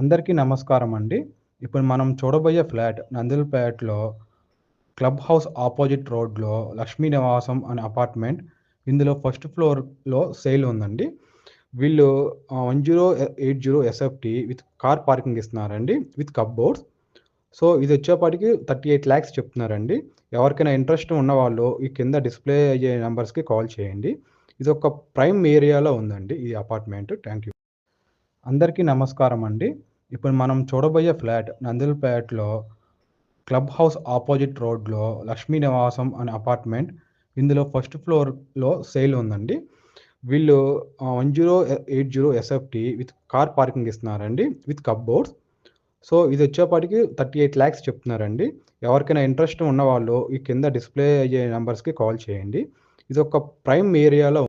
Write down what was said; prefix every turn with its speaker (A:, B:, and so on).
A: అందరికీ నమస్కారం అండి. ఇప్పుడు మనం చూడబోయే ఫ్లాట్ నందిల్పేటలో క్లబ్ హౌస్ ఆపోజిట్ రోడ్లో లక్ష్మీ నివాసం అనే అపార్ట్మెంట్ ఇందులో ఫస్ట్ ఫ్లోర్లో సేల్ ఉందండి. వీళ్ళు one zero eight zero SFT with car parking ఇస్తున్నారండి విత్ కప్బోర్డ్స్. సో ఇది వచ్చేపాటికి థర్టీ ఎయిట్ ల్యాక్స్ చెప్తున్నారండి. ఎవరికైనా ఇంట్రెస్ట్ ఉన్న వాళ్ళు ఈ కింద డిస్ప్లే అయ్యే నెంబర్స్కి కాల్ చేయండి. ఇది ఒక ప్రైమ్ ఏరియాలో ఉందండి ఈ అపార్ట్మెంట్. థ్యాంక్ యూ అందరికీ నమస్కారం అండి. ఇప్పుడు మనం చూడబోయే ఫ్లాట్ నందిల్పేటలో క్లబ్ హౌస్ ఆపోజిట్ రోడ్లో లక్ష్మీ నివాసం అనే అపార్ట్మెంట్ ఇందులో ఫస్ట్ ఫ్లోర్లో సేల్ ఉందండి. వీళ్ళు one zero eight zero SFT with car parking ఇస్తున్నారండి విత్ కప్బోర్డ్స్. సో ఇది వచ్చేపాటికి థర్టీ ఎయిట్ ల్యాక్స్ చెప్తున్నారండి. ఎవరికైనా ఇంట్రెస్ట్ ఉన్న వాళ్ళు ఈ కింద డిస్ప్లే అయ్యే నెంబర్స్కి కాల్ చేయండి. ఇది ఒక ప్రైమ్ ఏరియాలో